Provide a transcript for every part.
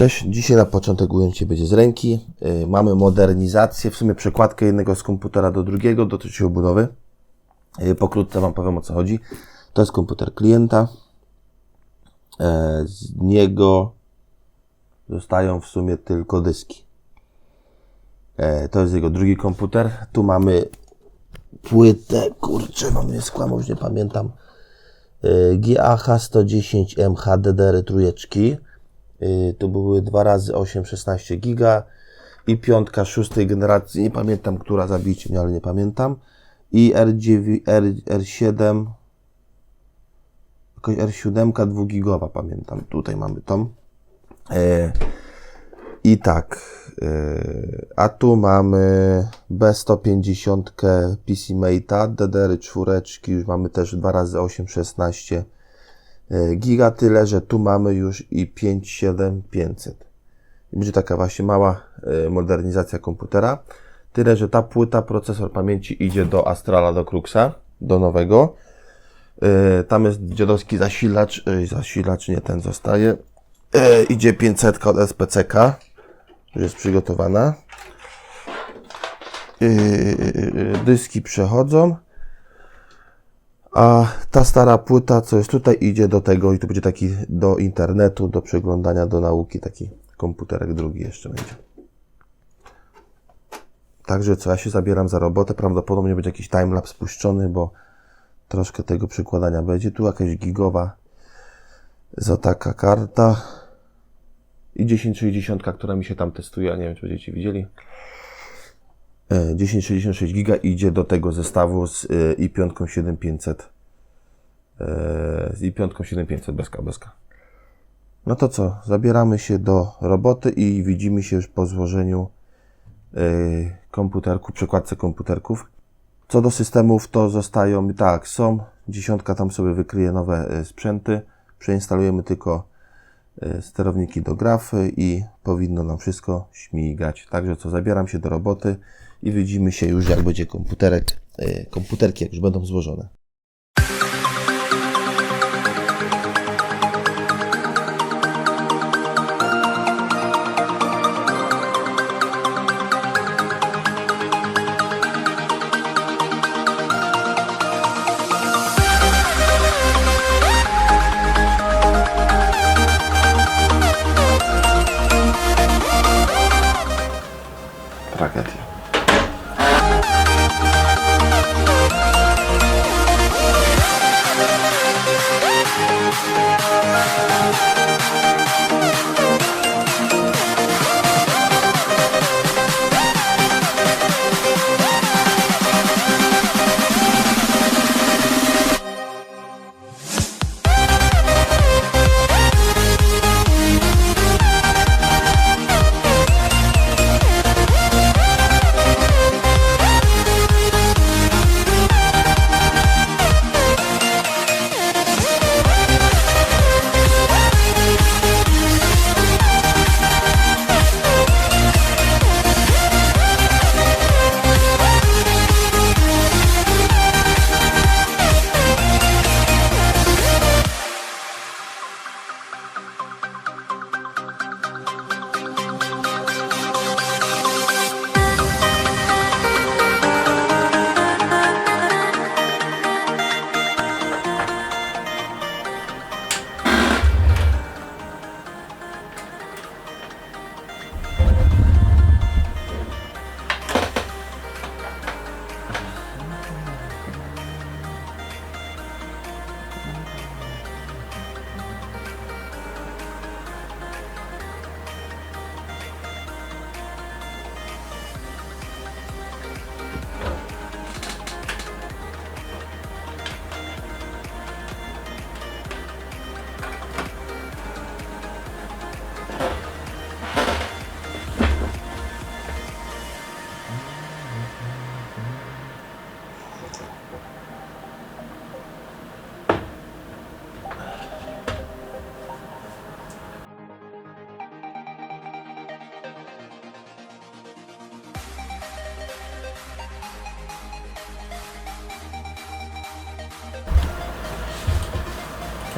Cześć, dzisiaj na początek ujęcie będzie z ręki. Yy, mamy modernizację, w sumie przekładkę jednego z komputera do drugiego, dotyczy obudowy. Yy, pokrótce Wam powiem o co chodzi. To jest komputer klienta. Yy, z niego zostają w sumie tylko dyski. Yy, to jest jego drugi komputer. Tu mamy płytę, kurczę, mam nie skłamał, już nie pamiętam. Yy, GAH 110M HDD trójeczki. Yy, to były 2 razy 8, 16 giga i piątka szóstej generacji, nie pamiętam, która, zabijcie mnie, ale nie pamiętam. I R9, R, R7, jakoś R7 2-gigowa, pamiętam. Tutaj mamy tą. Yy, I tak, yy, a tu mamy B150 PC Mate'a, DDR4, już mamy też 2 razy 8, 16 E, giga, tyle, że tu mamy już i 57500. I będzie taka właśnie mała e, modernizacja komputera. Tyle, że ta płyta, procesor pamięci idzie do Astrala, do Cruxa, do nowego. E, Tam jest dziadowski zasilacz, e, zasilacz nie ten zostaje. E, Idzie 500 od SPCK, już jest przygotowana. E, e, e, Dyski przechodzą. A ta stara płyta, co jest tutaj, idzie do tego i to będzie taki do internetu, do przeglądania, do nauki, taki komputerek drugi jeszcze będzie. Także co, ja się zabieram za robotę, prawdopodobnie będzie jakiś timelapse spuszczony, bo troszkę tego przykładania będzie. Tu jakaś gigowa za taka karta i 1060, która mi się tam testuje, nie wiem, czy będziecie widzieli. E, 1066 giga idzie do tego zestawu z e, i5 7500 e, z i5 7500 bezka, bezka. No to co, zabieramy się do roboty i widzimy się już po złożeniu e, komputerku, przekładce komputerków. Co do systemów, to zostają, tak, są, dziesiątka tam sobie wykryje nowe e, sprzęty, przeinstalujemy tylko e, sterowniki do grafy i powinno nam wszystko śmigać. Także co, zabieram się do roboty i widzimy się już jak będzie komputerek, e, komputerki jak już będą złożone.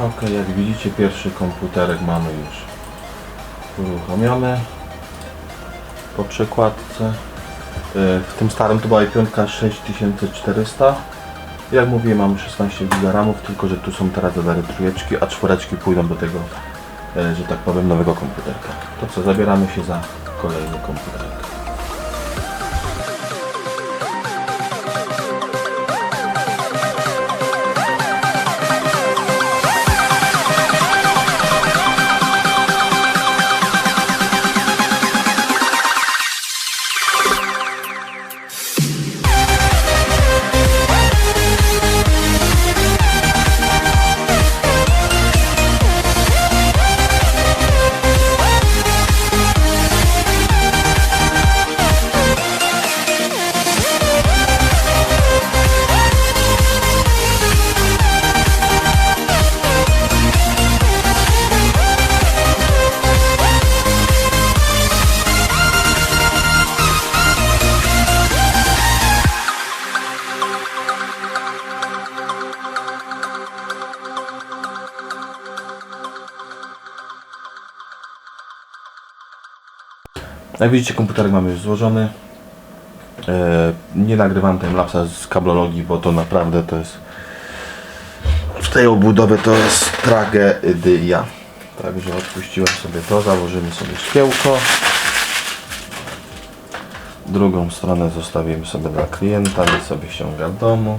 Ok, jak widzicie pierwszy komputerek mamy już uruchomione po przekładce. Yy, W tym starym to była i5 6400. Jak mówiłem, mam 16 GB RAMów, tylko że tu są teraz dodane trójeczki, a czwóreczki pójdą do tego, e, że tak powiem, nowego komputerka. To co, zabieramy się za kolejny komputerek. Jak widzicie, komputerek mamy już złożony. E, nie nagrywam timelapsa z kablologii, bo to naprawdę to jest w tej obudowie to jest tragedia. Także odpuściłem sobie to, założymy sobie szkiełko. Drugą stronę zostawimy sobie dla klienta, niech sobie ściąga do domu.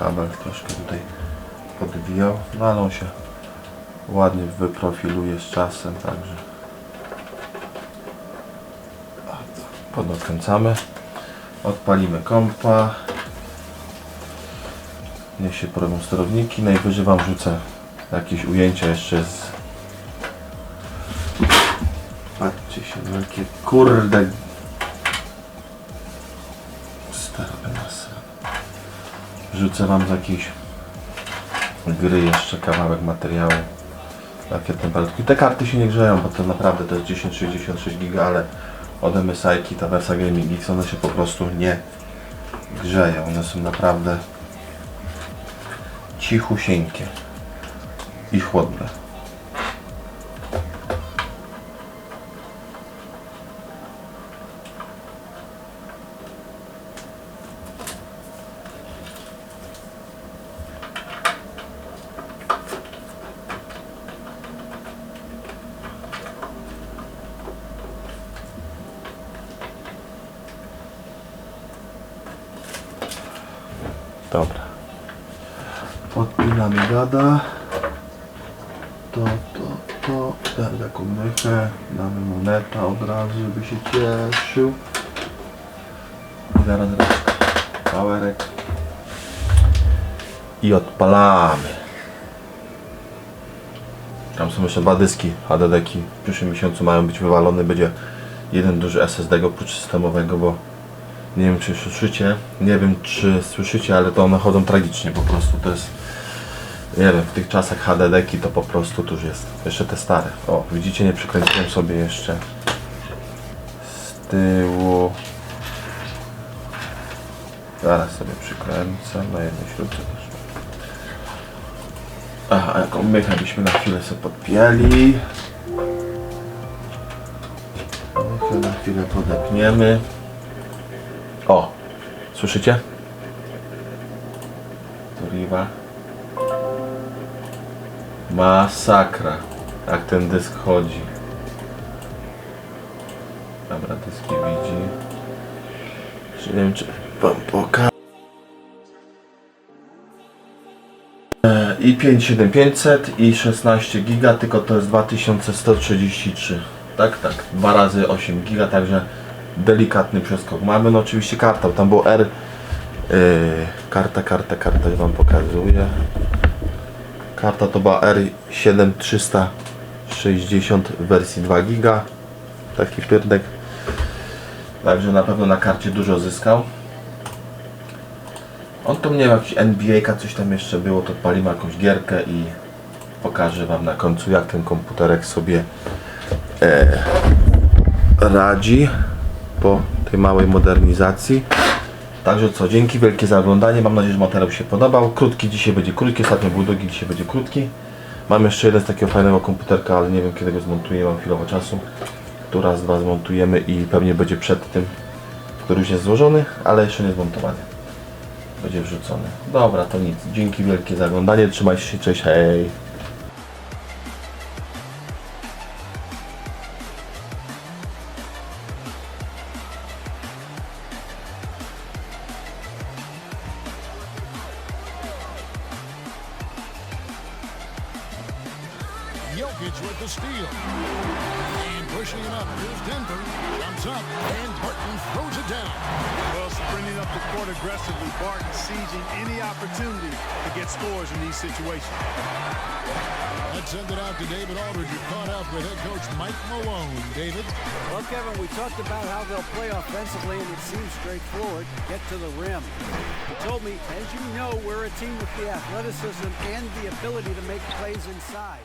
Kabel troszkę tutaj podwijał, no ale on się ładnie wyprofiluje z czasem, także podkręcamy, odpalimy kompa, niech się porobią sterowniki, najwyżej Wam rzucę jakieś ujęcia jeszcze z patrzcie się, no jakie kurde sterowy nas Wrzucę Wam z jakiejś gry jeszcze kawałek materiału. Jakie temperaturki. Te karty się nie grzeją, bo to naprawdę to jest 1066 giga, ale od MSI ta wersja Gaming X one się po prostu nie grzeją. One są naprawdę cichusieńkie i chłodne. Dobra. Odpinamy gada. To, to, to. Dam taką mychę. Damy moneta od razu, żeby się cieszył. I zaraz. Powerek. I odpalamy. Tam są jeszcze dwa dyski HDD-ki. W przyszłym miesiącu mają być wywalone. Będzie jeden duży SSD oprócz systemowego, bo nie wiem czy słyszycie, nie wiem czy słyszycie, ale to one chodzą tragicznie po prostu. To jest, nie wiem, w tych czasach HDD-ki to po prostu tu już jest. Jeszcze te stare. O, widzicie, nie przykręciłem sobie jeszcze z tyłu. Zaraz sobie przykręcę na jednej śrubce też. Aha, jaką mychę byśmy na chwilę sobie podpięli. Mychę na chwilę podepniemy. O, słyszycie? To riwa. Masakra, jak ten dysk chodzi. Dobra, dyski widzi. Czy nie wiem, czy wam pokażę. E, I 57500 i 16 giga, tylko to jest 2133. Tak, tak. Dwa razy 8 giga, także delikatny przeskok mamy. No oczywiście karta, tam było R. Yy, karta, karta, karta, ja wam pokazuję. Karta to była R7360 w wersji 2 giga. Taki pierdek. Także na pewno na karcie dużo zyskał. On to nie jakiś NBA, coś tam jeszcze było, to odpalimy jakąś gierkę i pokażę wam na końcu jak ten komputerek sobie e, radzi po tej małej modernizacji. Także co, dzięki wielkie za oglądanie. Mam nadzieję, że materiał się podobał. Krótki dzisiaj będzie krótki, ostatnio był długi, dzisiaj będzie krótki. Mam jeszcze jeden z takiego fajnego komputerka, ale nie wiem kiedy go zmontuję, mam chwilowo czasu. Tu raz, dwa zmontujemy i pewnie będzie przed tym, który już jest złożony, ale jeszcze nie zmontowany. Będzie wrzucony. Dobra, to nic. Dzięki wielkie za oglądanie. Trzymajcie się, cześć, hej. Jokic with the steal. And pushing it up. Here's Denver. Comes up. And Barton throws it down. Well, sprinting up the court aggressively, Barton seizing any opportunity to get scores in these situations. Let's send it out to David Aldridge, who caught up with head coach Mike Malone. David. Well, Kevin, we talked about how they'll play offensively, and it seems straightforward. Get to the rim. He told me, as you know, we're a team with the athleticism and the ability to make plays inside.